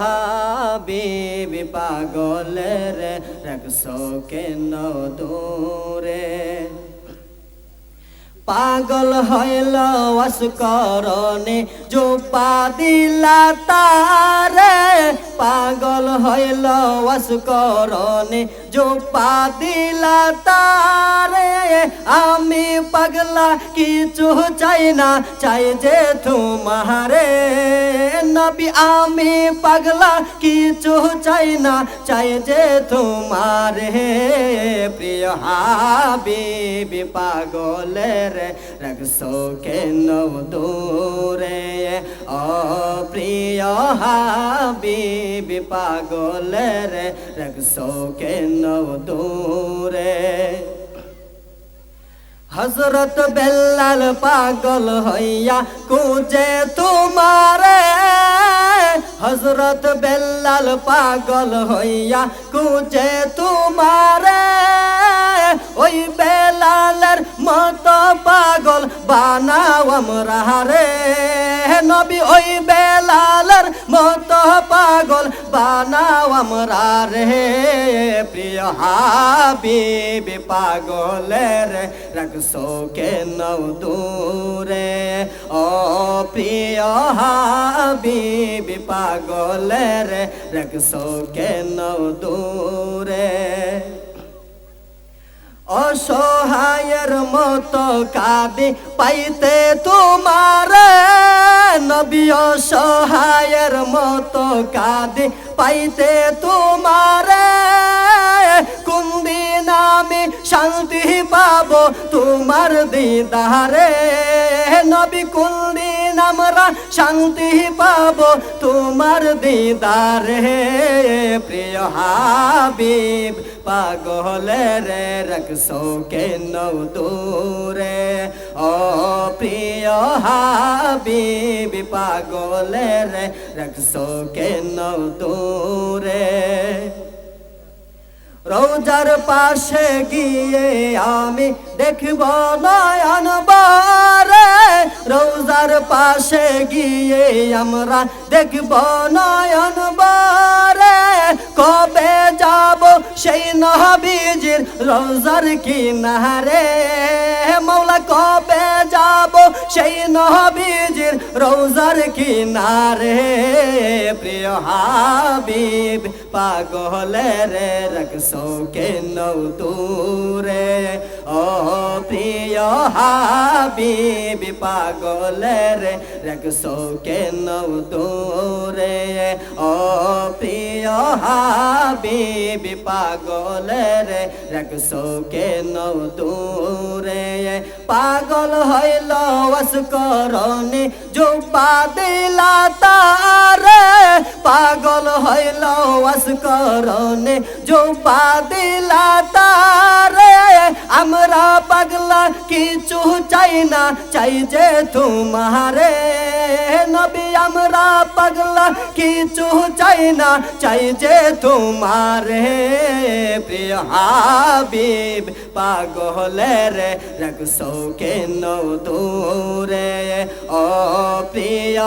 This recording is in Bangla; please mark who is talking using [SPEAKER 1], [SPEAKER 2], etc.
[SPEAKER 1] হাবিব পাগলের রাখছো কেন দূরে? পাগল হইল ওয়াস করণে জোপা দিলা তারে হইল করণে জোপা দিলা তারে। আমি পাগলা, কিছু চাই না, চাই যে তোমারে। নবী, আমি পাগলা, কিছু চাই না, চাই যে তোমারে। প্রিয় হাবিবি পাগলের রাখছো কেন দূরে? হাবিবি পাগলের রাখছো কেন দূরে। হজরত বেল্লাল পাগল হইয়া কুজে তোমারে। হজরত বেল্লাল পাগল হইয়া কুজে তোমারে। ওই বেলালের মত পাগল বানাও আমরা রে। নবী ওই বেলালের মত পাগল বানাও আমরা রে, প্রিয় হাবিব পাগলের রাখছো কেন দূরে। ও প্রিয় হাবিব পাগলের রাখছো কেন দূরে। অসহায়ের মতো কাঁদি পাইতে তোমার, নবী অসহায়ের মতো কাঁদি, পাইতে তোমার। কুন্দি নামে শান্তি পাবো তোমার দিদারে। নবী কুন্দি আমরা শান্তি পাবো তোমার দিদারে। প্রিয় হাবিব, পাগলের রাখছো কেন দূরে? ও প্রিয় হাবিব পাগলের রাখছো কেন দূরে? রোজার পাশে গিয়ে আমি দেখব নয়ন বারে। রোজার পাশে গিয়ে আমরা দেখব নয়ন বারে। কবে যাব সেই নবীজির রোজার কিনারে? মৌলা কবে যাব সেই নবীজির রোজার কিনারে। প্রিয় হাবিব, পাগলের রাখছো কেন দূরে। ও প্রিয় হাবিব, পাগলের রাখছো কেন দূরে। ও প্রিয় হাবিব পাগলের রাখছো কেন দূরে। পাগল হইল করণে, জুপা দিলা তারে। পাগল হইল করণে, জুপা দিলা তারে। আমরা পাগলা, কিছু চাই না, চাই যে তোমারে। নবী, আমরা পাগলা, কিছু চাই না, চাই যে তোমারে। প্রিয় হাবিব, পাগলের রাখছো কেন দূরে? ও প্রিয়